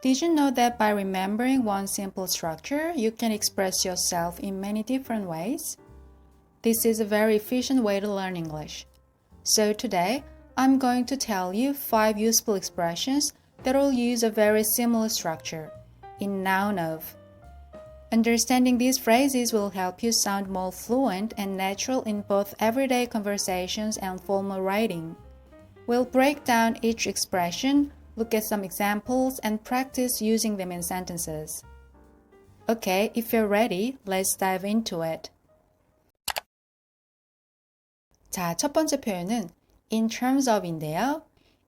Did you know that by remembering one simple structure, you can express yourself in many different ways? This is a very efficient way to learn English. So today, I'm going to tell you five useful expressions that will use a very similar structure in noun of. Understanding these phrases will help you sound more fluent and natural in both everyday conversations and formal writing. We'll break down each expression, look at some examples, and practice using them in sentences. Okay, if you're ready, let's dive into it. 자, 첫 번째 표현은 in terms of인데요.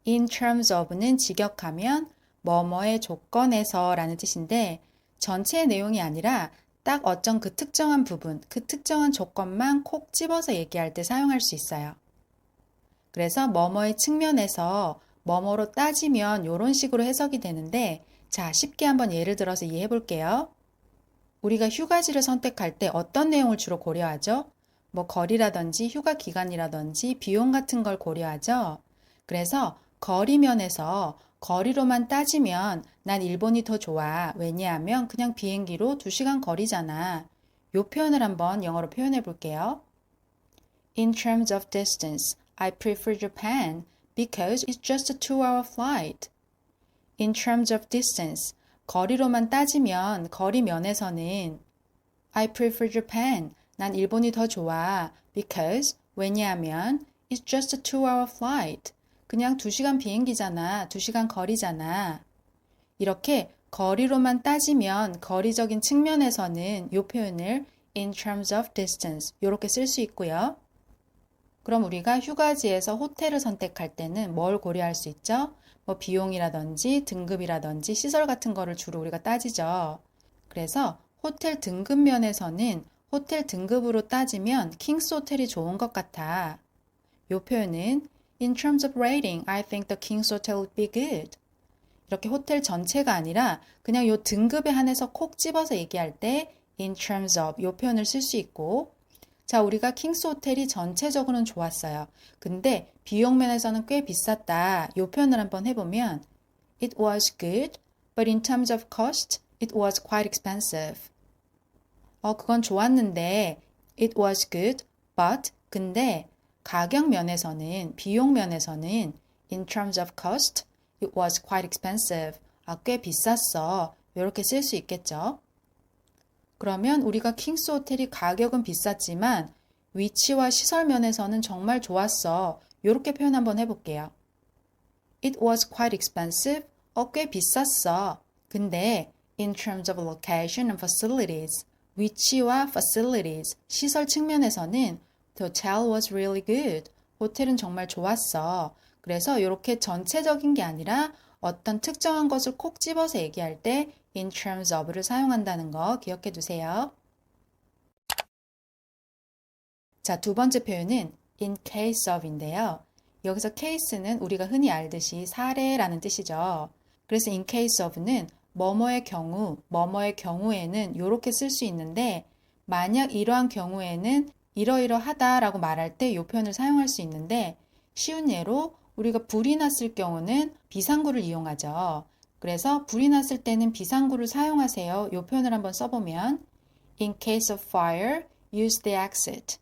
in terms of는 직역하면 뭐뭐의 조건에서 라는 뜻인데 전체 내용이 아니라 딱 어떤 그 특정한 부분, 그 특정한 조건만 콕 집어서 얘기할 때 사용할 수 있어요. 그래서 뭐뭐의 측면에서 뭐뭐로 따지면 이런 식으로 해석이 되는데 자, 쉽게 한번 예를 들어서 이해해 볼게요. 우리가 휴가지를 선택할 때 어떤 내용을 주로 고려하죠? 뭐 거리라든지 휴가 기간이라든지 비용 같은 걸 고려하죠. 그래서 거리 면에서 거리로만 따지면 난 일본이 더 좋아. 왜냐하면 그냥 비행기로 2시간 거리잖아. 요 표현을 한번 영어로 표현해 볼게요. In terms of distance, I prefer Japan because it's just a two-hour flight. In terms of distance, 거리로만 따지면 거리 면에서는 I prefer Japan. 난 일본이 더 좋아. Because 왜냐하면 it's just a two-hour flight. 그냥 2시간 비행기잖아. 2시간 거리잖아. 이렇게 거리로만 따지면 거리적인 측면에서는 이 표현을 in terms of distance 이렇게 쓸 수 있고요. 그럼 우리가 휴가지에서 호텔을 선택할 때는 뭘 고려할 수 있죠? 뭐 비용이라든지 등급이라든지 시설 같은 거를 주로 우리가 따지죠. 그래서 호텔 등급 면에서는 호텔 등급으로 따지면 킹스 호텔이 좋은 것 같아. 이 표현은 In terms of rating, I think the King's Hotel would be good. 이렇게 호텔 전체가 아니라 그냥 요 등급에 한해서 콕 집어서 얘기할 때 in terms of 요 표현을 쓸 수 있고 자, 우리가 킹스 호텔이 전체적으로는 좋았어요. 근데 비용 면에서는 꽤 비쌌다. 요 표현을 한번 해보면 It was good, but in terms of cost, it was quite expensive. 어, 그건 좋았는데 it was good, but 근데 가격 면에서는 비용 면에서는 in terms of cost, it was quite expensive. 아, 꽤 비쌌어. 이렇게 쓸 수 있겠죠. 그러면 우리가 킹스 호텔이 가격은 비쌌지만 위치와 시설 면에서는 정말 좋았어. 이렇게 표현 한번 해볼게요. It was quite expensive. 어, 꽤 비쌌어. 근데 in terms of location and facilities, 위치와 facilities, 시설 측면에서는 The hotel was really good. 호텔은 정말 좋았어. 그래서 이렇게 전체적인 게 아니라 어떤 특정한 것을 콕 집어서 얘기할 때 in terms of를 사용한다는 거 기억해 두세요. 자, 두 번째 표현은 in case of인데요. 여기서 case는 우리가 흔히 알듯이 사례라는 뜻이죠. 그래서 in case of는 뭐뭐의 경우, 뭐뭐의 경우에는 이렇게 쓸 수 있는데 만약 이러한 경우에는 이러이러하다라고 말할 때 이 표현을 사용할 수 있는데 쉬운 예로 우리가 불이 났을 경우는 비상구를 이용하죠. 그래서 불이 났을 때는 비상구를 사용하세요. 이 표현을 한번 써보면 In case of fire, use the exit.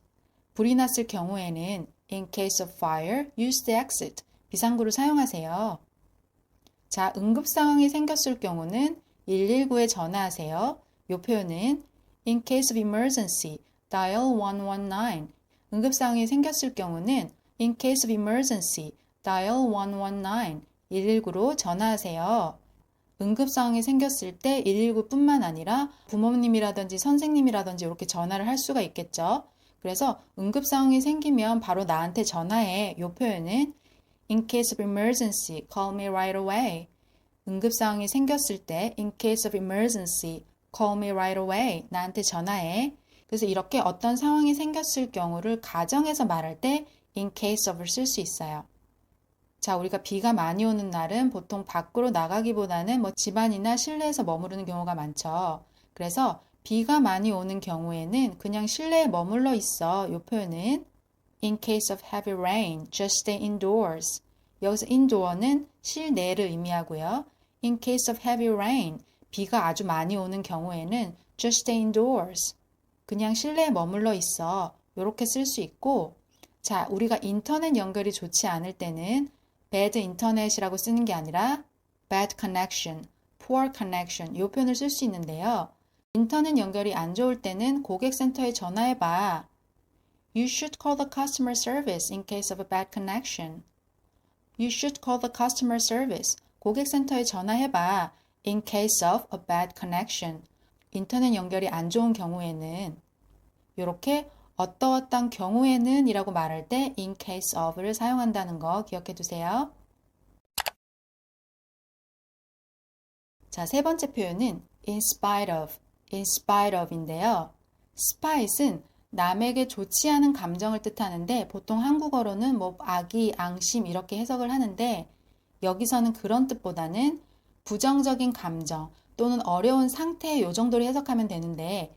불이 났을 경우에는 In case of fire, use the exit. 비상구를 사용하세요. 자, 응급 상황이 생겼을 경우는 119에 전화하세요. 이 표현은 In case of emergency, dial 119. 응급 상황이 생겼을 경우는 in case of emergency, dial 119. 119로 전화하세요. 응급 상황이 생겼을 때 119뿐만 아니라 부모님이라든지 선생님이라든지 이렇게 전화를 할 수가 있겠죠. 그래서 응급 상황이 생기면 바로 나한테 전화해. 이 표현은 in case of emergency, call me right away. 응급 상황이 생겼을 때 in case of emergency, call me right away. 나한테 전화해. 그래서 이렇게 어떤 상황이 생겼을 경우를 가정에서 말할 때 in case of을 쓸 수 있어요. 자, 우리가 비가 많이 오는 날은 보통 밖으로 나가기보다는 뭐 집안이나 실내에서 머무르는 경우가 많죠. 그래서 비가 많이 오는 경우에는 그냥 실내에 머물러 있어. 이 표현은 in case of heavy rain, just stay indoors. 여기서 indoor는 실내를 의미하고요. In case of heavy rain, 비가 아주 많이 오는 경우에는 just stay indoors. 그냥 실내에 머물러 있어. 이렇게 쓸 수 있고, 자, 우리가 인터넷 연결이 좋지 않을 때는 bad internet이라고 쓰는 게 아니라 bad connection, poor connection 이 표현을 쓸 수 있는데요. 인터넷 연결이 안 좋을 때는 고객센터에 전화해봐. You should call the customer service in case of a bad connection. You should call the customer service. 고객센터에 전화해봐. In case of a bad connection. 인터넷 연결이 안 좋은 경우에는 이렇게 어떠어떤 경우에는 이라고 말할 때 in case of를 사용한다는 거 기억해 두세요. 자, 세 번째 표현은 in spite of, in spite of인데요. spite은 남에게 좋지 않은 감정을 뜻하는데 보통 한국어로는 뭐 악의, 앙심 이렇게 해석을 하는데 여기서는 그런 뜻보다는 부정적인 감정 또는 어려운 상태 요 정도로 해석하면 되는데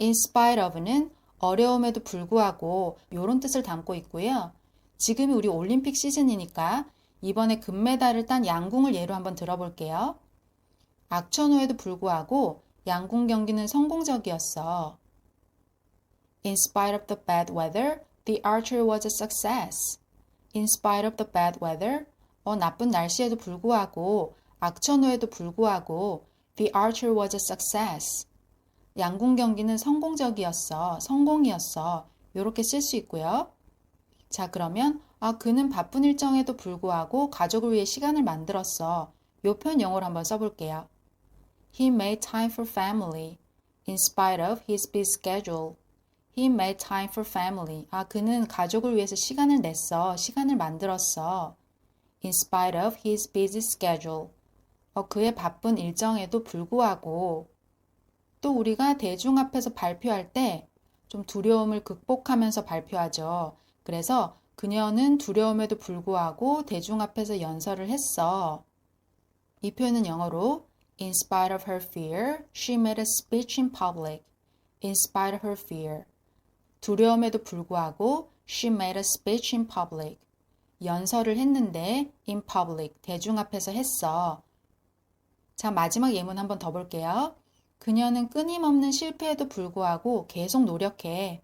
in spite of는 어려움에도 불구하고 이런 뜻을 담고 있고요. 지금이 우리 올림픽 시즌이니까 이번에 금메달을 딴 양궁을 예로 한번 들어볼게요. 악천후에도 불구하고 양궁 경기는 성공적이었어. In spite of the bad weather, the archer was a success. In spite of the bad weather, 어, 나쁜 날씨에도 불구하고, 악천후에도 불구하고, the archer was a success. 양궁 경기는 성공적이었어. 성공이었어. 이렇게 쓸 수 있고요. 자, 그러면 아, 그는 바쁜 일정에도 불구하고 가족을 위해 시간을 만들었어. 요 표현 영어로 한번 써볼게요. He made time for family in spite of his busy schedule. He made time for family. 아, 그는 가족을 위해서 시간을 냈어. 시간을 만들었어. In spite of his busy schedule. 어, 그의 바쁜 일정에도 불구하고 또 우리가 대중 앞에서 발표할 때 좀 두려움을 극복하면서 발표하죠. 그래서 그녀는 두려움에도 불구하고 대중 앞에서 연설을 했어. 이 표현은 영어로 In spite of her fear, she made a speech in public. In spite of her fear. 두려움에도 불구하고 she made a speech in public. 연설을 했는데 in public, 대중 앞에서 했어. 자, 마지막 예문 한번 더 볼게요. 그녀는 끊임없는 실패에도 불구하고 계속 노력해.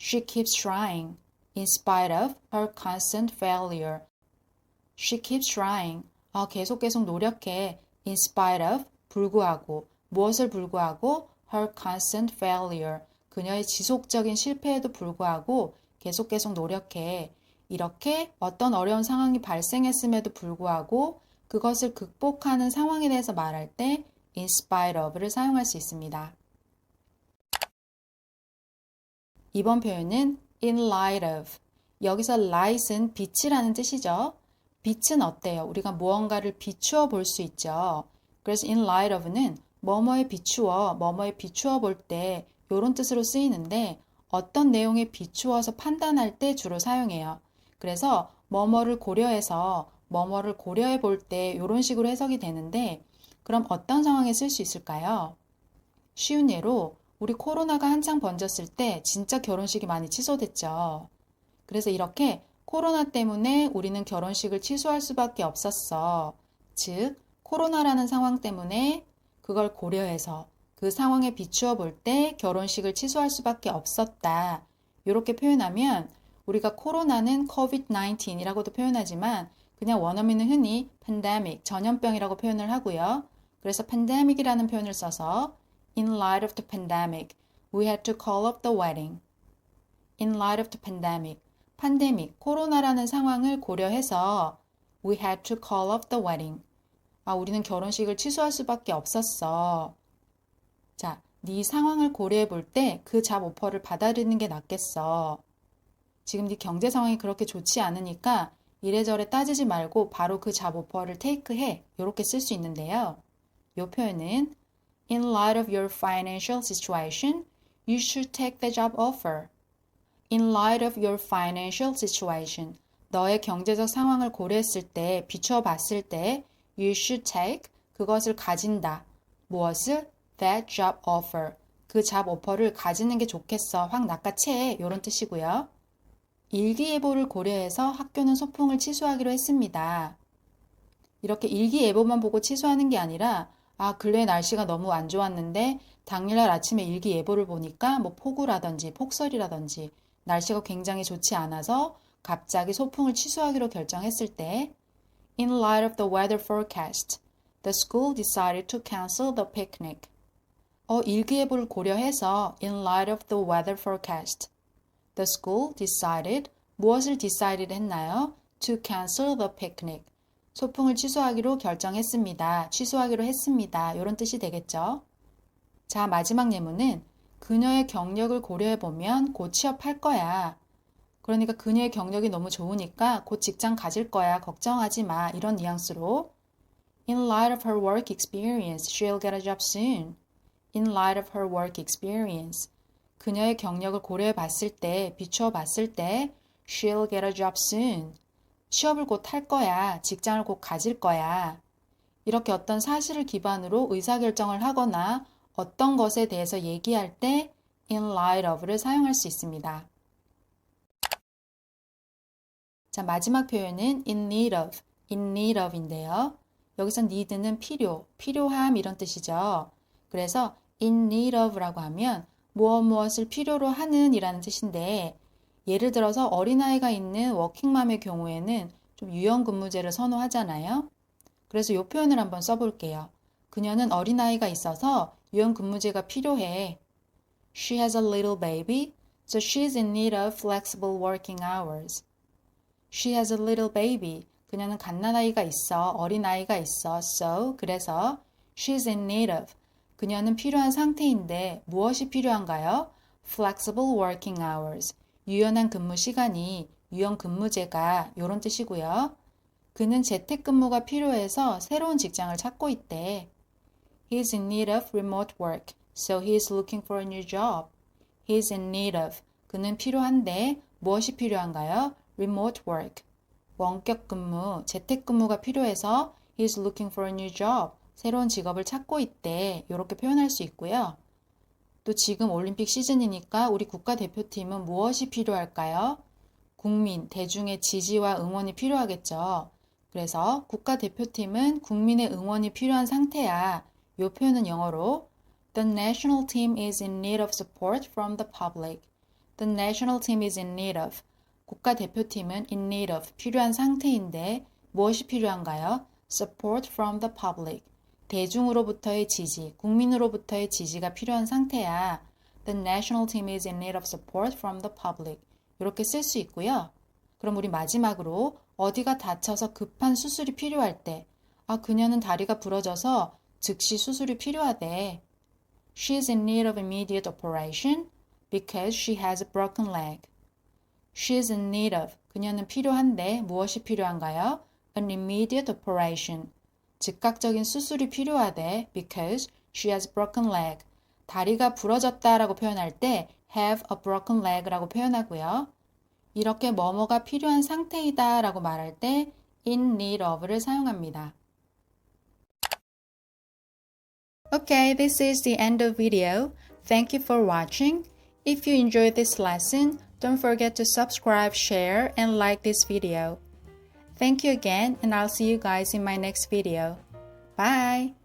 She keeps trying in spite of her constant failure. She keeps trying. 어, 계속 계속 노력해. In spite of 불구하고 무엇을 불구하고 her constant failure. 그녀의 지속적인 실패에도 불구하고 계속 계속 노력해. 이렇게 어떤 어려운 상황이 발생했음에도 불구하고 그것을 극복하는 상황에 대해서 말할 때 in spite of를 사용할 수 있습니다. 이번 표현은 in light of. 여기서 light은 빛이라는 뜻이죠. 빛은 어때요? 우리가 무언가를 비추어 볼 수 있죠. 그래서 in light of는 뭐뭐에 비추어, 뭐뭐에 비추어 볼 때 이런 뜻으로 쓰이는데 어떤 내용에 비추어서 판단할 때 주로 사용해요. 그래서 뭐뭐를 고려해서 뭐뭐를 고려해 볼 때 이런 식으로 해석이 되는데 그럼 어떤 상황에 쓸 수 있을까요? 쉬운 예로 우리 코로나가 한창 번졌을 때 진짜 결혼식이 많이 취소됐죠. 그래서 이렇게 코로나 때문에 우리는 결혼식을 취소할 수밖에 없었어. 즉, 코로나라는 상황 때문에 그걸 고려해서 그 상황에 비추어 볼 때 결혼식을 취소할 수밖에 없었다. 이렇게 표현하면 우리가 코로나는 COVID-19이라고도 표현하지만 그냥 원어민은 흔히 pandemic, 전염병이라고 표현을 하고요. 그래서 pandemic이라는 표현을 써서 in light of the pandemic, we had to call up the wedding. In light of the pandemic, 팬데믹, 코로나라는 상황을 고려해서 we had to call up the wedding. 아, 우리는 결혼식을 취소할 수밖에 없었어. 자, 네 상황을 고려해 볼 때 그 잡 오퍼를 받아들이는 게 낫겠어. 지금 네 경제 상황이 그렇게 좋지 않으니까 이래저래 따지지 말고 바로 그 잡 오퍼를 테이크해. 이렇게 쓸 수 있는데요. 이 표현은 In light of your financial situation, you should take the job offer. In light of your financial situation, 너의 경제적 상황을 고려했을 때, 비추어 봤을 때, you should take 그것을 가진다. 무엇을? That job offer. 그 잡 오퍼를 가지는 게 좋겠어. 확 낚아채. 이런 뜻이고요. 일기예보를 고려해서 학교는 소풍을 취소하기로 했습니다. 이렇게 일기예보만 보고 취소하는 게 아니라 아, 근래 날씨가 너무 안 좋았는데 당일날 아침에 일기 예보를 보니까 뭐 폭우라든지 폭설이라든지 날씨가 굉장히 좋지 않아서 갑자기 소풍을 취소하기로 결정했을 때 In light of the weather forecast, the school decided to cancel the picnic. 어, 일기예보를 고려해서 in light of the weather forecast, the school decided 무엇을 decided 했나요? to cancel the picnic. 소풍을 취소하기로 결정했습니다. 취소하기로 했습니다. 이런 뜻이 되겠죠. 자, 마지막 예문은 그녀의 경력을 고려해 보면 곧 취업할 거야. 그러니까 그녀의 경력이 너무 좋으니까 곧 직장 가질 거야. 걱정하지 마. 이런 뉘앙스로 In light of her work experience, she'll get a job soon. In light of her work experience. 그녀의 경력을 고려해 봤을 때, 비추어 봤을 때 she'll get a job soon. 취업을 곧 할 거야. 직장을 곧 가질 거야. 이렇게 어떤 사실을 기반으로 의사결정을 하거나 어떤 것에 대해서 얘기할 때 in light of를 사용할 수 있습니다. 자, 마지막 표현은 in need of, in need of인데요. 여기서 need는 필요, 필요함 이런 뜻이죠. 그래서 in need of라고 하면 무엇 무엇을 필요로 하는 이라는 뜻인데 예를 들어서 어린아이가 있는 워킹맘의 경우에는 좀 유연 근무제를 선호하잖아요. 그래서 이 표현을 한번 써볼게요. 그녀는 어린아이가 있어서 유연 근무제가 필요해. She has a little baby, so she's in need of flexible working hours. She has a little baby. 그녀는 갓난아이가 있어. 어린아이가 있어. So, 그래서 she's in need of. 그녀는 필요한 상태인데 무엇이 필요한가요? Flexible working hours. 유연한 근무 시간이 유연 근무제가 이런 뜻이고요. 그는 재택근무가 필요해서 새로운 직장을 찾고 있대. He's in need of remote work, so he's looking for a new job. He's in need of. 그는 필요한데 무엇이 필요한가요? Remote work. 원격 근무, 재택 근무가 필요해서 he's looking for a new job. 새로운 직업을 찾고 있대. 이렇게 표현할 수 있고요. 또 지금 올림픽 시즌이니까 우리 국가대표팀은 무엇이 필요할까요? 국민, 대중의 지지와 응원이 필요하겠죠. 그래서 국가대표팀은 국민의 응원이 필요한 상태야. 이 표현은 영어로 The national team is in need of support from the public. The national team is in need of. 국가대표팀은 in need of 필요한 상태인데 무엇이 필요한가요? Support from the public. 대중으로부터의 지지, 국민으로부터의 지지가 필요한 상태야. The national team is in need of support from the public. 이렇게 쓸 수 있고요. 그럼 우리 마지막으로 어디가 다쳐서 급한 수술이 필요할 때, 아, 그녀는 다리가 부러져서 즉시 수술이 필요하대. She's in need of immediate operation because she has a broken leg. She's in need of. 그녀는 필요한데 무엇이 필요한가요? An immediate operation. 즉각적인 수술이 필요하대 because she has broken leg. 다리가 부러졌다라고 표현할 때 have a broken leg라고 표현하고요. 이렇게 뭐뭐가 필요한 상태이다라고 말할 때 in need of를 사용합니다. Okay, this is the end of video. Thank you for watching. If you enjoyed this lesson, don't forget to subscribe, share, and like this video. Thank you again, and I'll see you guys in my next video. Bye!